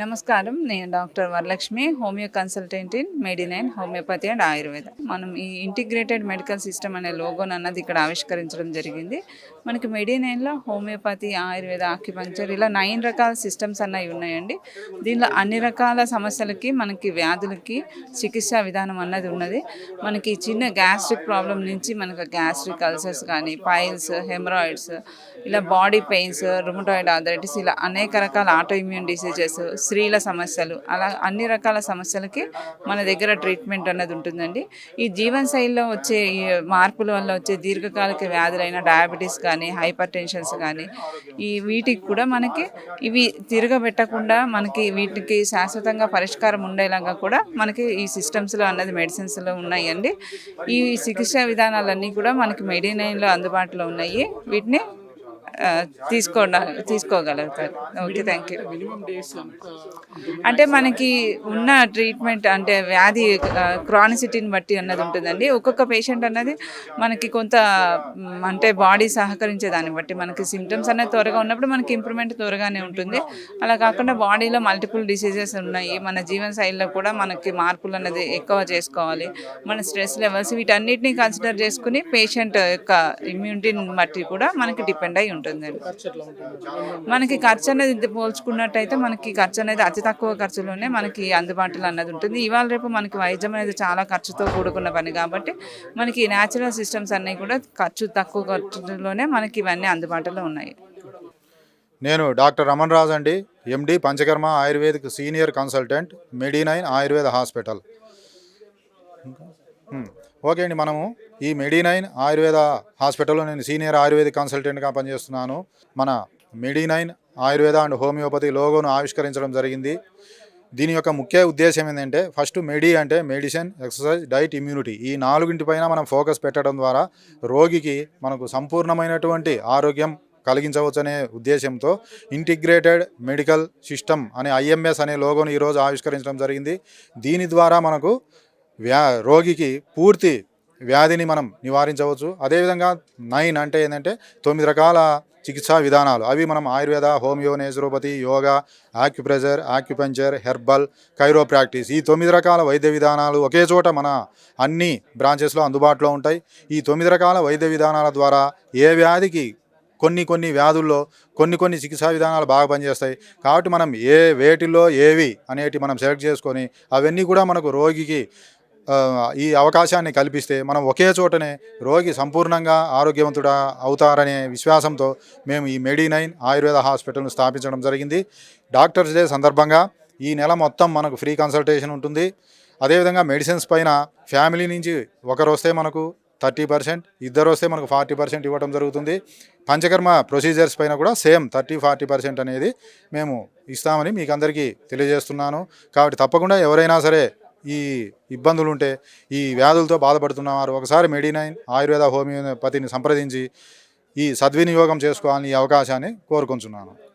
నమస్కారం. నేను doctor Varalakshmi homeo consultant in Medinine homeopathy and Ayurveda. మనం ఈ ఇంటిగ్రేటెడ్ మెడికల్ సిస్టమ్ అనే లోగోన్ అన్నది ఇక్కడ ఆవిష్కరించడం జరిగింది. మనకి మెడినైన్లో హోమియోపతి ఆయుర్వేద ఆక్యుపంక్చర్ ఇలా నైన్ రకాల సిస్టమ్స్ అన్నవి ఉన్నాయండి. దీనిలో అన్ని రకాల సమస్యలకి మనకి వ్యాధులకి చికిత్సా విధానం అన్నది ఉన్నది. మనకి చిన్న గ్యాస్ట్రిక్ ప్రాబ్లం నుంచి మనకు గ్యాస్ట్రిక్ అల్సర్స్ కానీ పైల్స్ హెమరాయిడ్స్ ఇలా బాడీ పెయిన్స్ రుమటాయిడ్ ఆథరైటిస్ ఇలా అనేక రకాల ఆటోఇమ్యూన్ డిసీజెస్ స్త్రీల సమస్యలు అలా అన్ని రకాల సమస్యలకి మన దగ్గర ట్రీట్మెంట్ అన్నది ఉంటుందండి. ఈ జీవన శైలిలో వచ్చే ఈ మార్పుల వల్ల వచ్చే దీర్ఘకాలిక వ్యాధులైన డయాబెటీస్ కానీ హైపర్ టెన్షన్స్ కానీ ఈ వీటికి కూడా మనకి ఇవి తిరగబెట్టకుండా మనకి వీటికి శాశ్వతంగా పరిష్కారం ఉండేలాగా కూడా మనకి ఈ సిస్టమ్స్లో అన్నది మెడిసిన్స్లో ఉన్నాయండి. ఈ చికిత్సా విధానాలన్నీ కూడా మనకి మెడినైన్లో అందుబాటులో ఉన్నాయి. వీటిని ఆ, తీసుకోండి తీసుకోగలుగుతారు. Okay thank you. అంటే మనకి ఉన్న ట్రీట్మెంట్ అంటే వ్యాధి క్రానిసిటీని బట్టి అన్నది ఉంటుందండి. ఒక్కొక్క పేషెంట్ అన్నది మనకి కొంత అంటే బాడీ సహకరించే దాన్ని బట్టి మనకి సిమ్టమ్స్ అనేది త్వరగా ఉన్నప్పుడు మనకి ఇంప్రూవ్మెంట్ త్వరగానే ఉంటుంది. అలా కాకుండా బాడీలో మల్టిపుల్ డిసీజెస్ ఉన్నాయి. మన జీవన శైలిలో కూడా మనకి మార్పులు అన్నది ఎక్కువ చేసుకోవాలి. మన స్ట్రెస్ లెవెల్స్ వీటన్నిటిని కన్సిడర్ చేసుకుని పేషెంట్ యొక్క ఇమ్యూనిటీని బట్టి కూడా మనకి డిపెండ్ అయి ఉంటుందండి. మనకి ఖర్చు అనేది పోల్చుకున్నట్టయితే మనకి ఖర్చు అనేది అతి తక్కువ ఖర్చులోనే మనకి అందుబాటులో అన్నది ఉంటుంది. ఇవాళ రేపు మనకి వైద్యం అనేది చాలా ఖర్చుతో కూడుకున్న పని కాబట్టి మనకి న్యాచురల్ సిస్టమ్స్ అన్నీ కూడా ఖర్చు తక్కువ ఖర్చులోనే మనకి ఇవన్నీ అందుబాటులో ఉన్నాయి. నేను డాక్టర్ రమణ్ రాజ్ అండి MD panchakarma Ayurvedic senior consultant Medinine Ayurveda hospital. Okay అండి మనము ఈ మెడినైన్ ఆయుర్వేద హాస్పిటల్లో నేను సీనియర్ ఆయుర్వేద కన్సల్టెంట్గా పనిచేస్తున్నాను. మన మెడినైన్ ఆయుర్వేద అండ్ హోమియోపతి లోగోను ఆవిష్కరించడం జరిగింది. దీని యొక్క ముఖ్య ఉద్దేశం ఏంటంటే ఫస్ట్ మెడి అంటే మెడిసిన్ ఎక్సర్సైజ్ డైట్ ఇమ్యూనిటీ ఈ నాలుగింటిపైన మనం ఫోకస్ పెట్టడం ద్వారా రోగికి మనకు సంపూర్ణమైనటువంటి ఆరోగ్యం కలిగించవచ్చనే ఉద్దేశంతో ఇంటిగ్రేటెడ్ మెడికల్ సిస్టమ్ అనే ఐఎంఎస్ అనే లోగోను ఈరోజు ఆవిష్కరించడం జరిగింది. దీని ద్వారా మనకు వ్యా రోగికి పూర్తి వ్యాధిని మనం నివారించవచ్చు. అదేవిధంగా నైన్ అంటే ఏంటంటే తొమ్మిది రకాల చికిత్సా విధానాలు. అవి మనం Ayurveda homeo naturopathy yoga acupressure acupuncture herbal chiro practice ఈ తొమ్మిది రకాల వైద్య విధానాలు ఒకే చోట మన అన్ని బ్రాంచెస్లో అందుబాటులో ఉంటాయి. ఈ తొమ్మిది రకాల వైద్య విధానాల ద్వారా ఏ వ్యాధికి కొన్ని కొన్ని వ్యాధుల్లో కొన్ని కొన్ని చికిత్సా విధానాలు బాగా పనిచేస్తాయి. కాబట్టి మనం ఏ వేటిల్లో ఏవి అనేటి మనం సెలెక్ట్ చేసుకొని అవన్నీ కూడా మనకు రోగికి ఈ అవకాశాన్ని కల్పిస్తే మనం ఒకే చోటనే రోగి సంపూర్ణంగా ఆరోగ్యవంతుడా అవుతారనే విశ్వాసంతో మేము ఈ మెడినైన్ ఆయుర్వేద హాస్పిటల్ను స్థాపించడం జరిగింది. డాక్టర్స్ డే సందర్భంగా ఈ నెల మొత్తం మనకు ఫ్రీ కన్సల్టేషన్ ఉంటుంది. అదేవిధంగా మెడిసిన్స్ పైన ఫ్యామిలీ నుంచి ఒకరు వస్తే మనకు థర్టీ పర్సెంట్ ఇద్దరు వస్తే మనకు ఫార్టీ పర్సెంట్ ఇవ్వడం జరుగుతుంది. పంచకర్మ ప్రొసీజర్స్ పైన కూడా సేమ్ థర్టీ ఫార్టీ పర్సెంట్ అనేది మేము ఇస్తామని మీకు అందరికీ తెలియజేస్తున్నాను. కాబట్టి తప్పకుండా ఎవరైనా సరే ఈ ఇబ్బందులు ఉంటే ఈ వ్యాధులతో బాధపడుతున్నవారు ఒకసారి మెడినైన్ ఆయుర్వేద హోమియోపతిని సంప్రదించి ఈ సద్వినియోగం చేసుకోవాలని ఈ అవకాశాన్ని కోరుకుంటున్నాను.